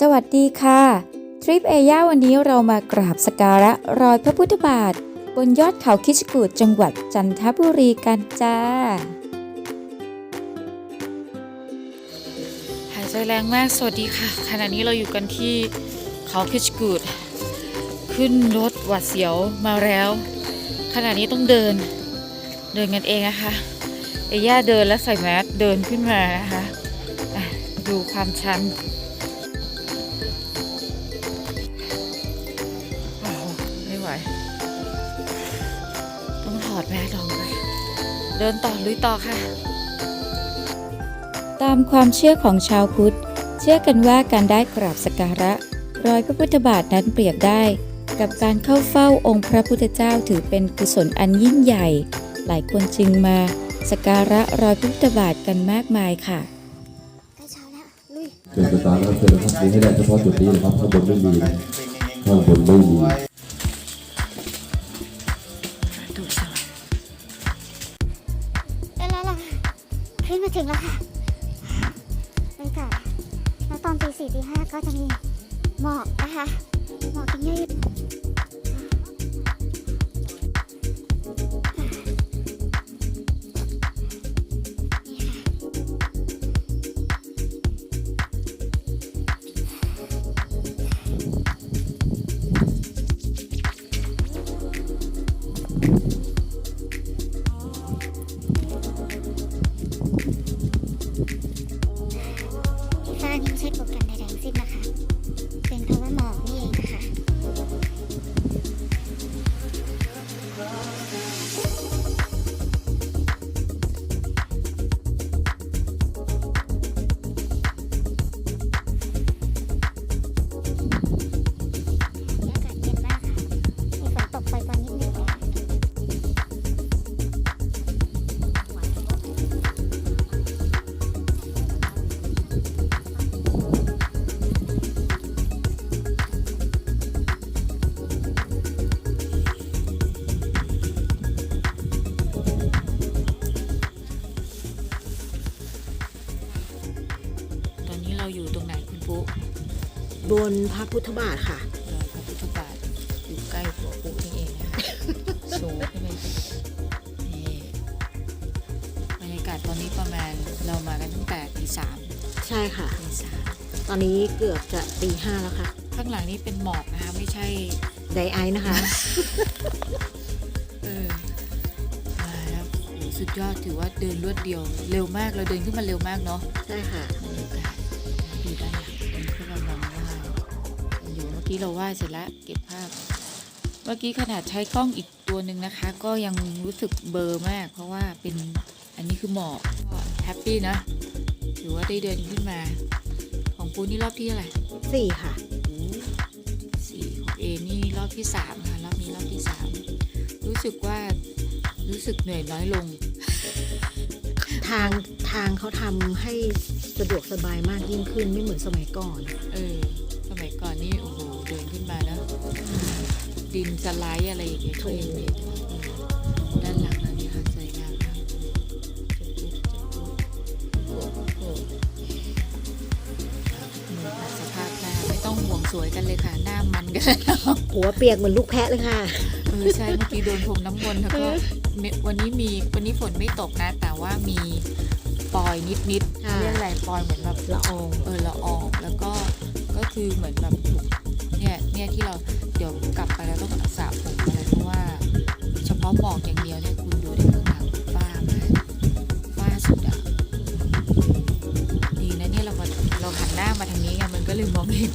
สวัสดีค่ะ ทริปเอย่าวันนี้เรามากราบสการะรอยพระพุทธบาท บนยอดเขาคิชกูดจังหวัดจันทบุรีกันจ้า หายใจแรงมากสวัสดีค่ะ ขณะนี้เราอยู่กันที่เขาคิชกูดขึ้นรถหวัดเสียวมาแล้ว ขณะนี้ต้องเดินเดินกันเองนะคะเอย่าเดินแล้วใส่แมสเดินขึ้นมานะคะดูความชัน เดินต่อลุยต่อค่ะ ตามความเชื่อของชาวพุทธ เชื่อกันว่าการได้กราบสกการะ รอยพระพุทธบาทนั้นเปรียบได้ กับการเข้าเฝ้าองค์พระพุทธเจ้าถือเป็นกุศลอันยิ่งใหญ่ หลายคนจึงมาสกการะรอยพระพุทธบาทกันมากมายค่ะใกล้เช้าแล้วลุยเกิดสตาร์ทแล้วเกิดนะครับมีให้ได้เฉพาะจุดนี้นะครับข้างบนไม่มีนะข้างบนไม่มี มาถึงแล้วค่ะบรรยากาศแล้วตอนตีสี่ตีห้าก็จะมีหมอกนะคะหมอกกินเยอะนี่ ที่ฟ้านี่ไบนพระพุทธบาทค่ะรอยพระพุทธบาทอยู่ใกล้หัวปุ๊นี่เองนะคะสูงขึ้นไปนี่บรรยากาศตอนนี้ประมาณเรามากันตั้งแต่ตีสามใช่ค่ะ ตีสามตอนนี้เกือบจะตีห้าแล้วค่ะข้างหลังนี้เป็นหมอกนะคะไม่ใช่ไดไอซ์นะคะ เออมาแล้วโอ้โหสุดยอดถือว่าเดินรวดเดียว เร็วมากเราเดินขึ้นมาเร็วมากเนาะ ใช่ค่ะบ กันอยู่เมื่อกี้เราไหว้เสร็จแล้วเก็บภาพ เมื่อกี้ขนาดใช้กล้องอีกตัวหนึ่งนะคะ ก็ยังรู้สึกเบลอร์มาก เพราะว่าเป็นอันนี้คือหมอกก็แฮปปี้นะถือว่าได้เดินขึ้นมา ของปูนี่รอบที่เท่าไหร่สี่ค่ะสี่ของเอนี่รอบที่สามค่ะรอบนี้รอบที่สามรู้สึกว่ารู้สึกเหนื่อยน้อยลง ทางทางเขาทำให้สะดวกสบายมากยิ่งขึ้นไม่เหมือนสมัยก่อน เออ สมัยก่อนนี่โอ้ ดินสไลด์อะไรอย่างเงี้ยถูช่วยกเย็นๆด้านหลังเรานี่ค่ะสวยงามมากจุดจุดจุดจุดโอ้โหเหมือนอัดสภาพหน้าไม่ต้องห่วงสวยกันเลยค่ะ หน้ามันกันแล้วหัวเปียกเหมือนลูกแพะเลยค่ะ เออใช่เมื่อกี้โดนพรมน้ำมนต์แล้วก็เมวันนี้มีวันนี้ฝนไม่ตกนะ แต่ว่ามีปอยนิดนิดๆค่ะเรียกอะไรปอยเหมือนแบบละอองเออละอองแล้วก็ก็คือเหมือนแบบถูก เนี่ยเนี่ยที่เราเดี๋ยวกลับไปแล้วต้องสระผมอะไรเพราะว่า เฉพาะหมอกอย่างเดียวเนี่ยคุณดูได้ข้างหลังฟ้าไหมฟ้าสุดอะดีนะเนี่ยเรามาเราหันหน้ามาทางนี้ไงมันก็เลยมองเห็น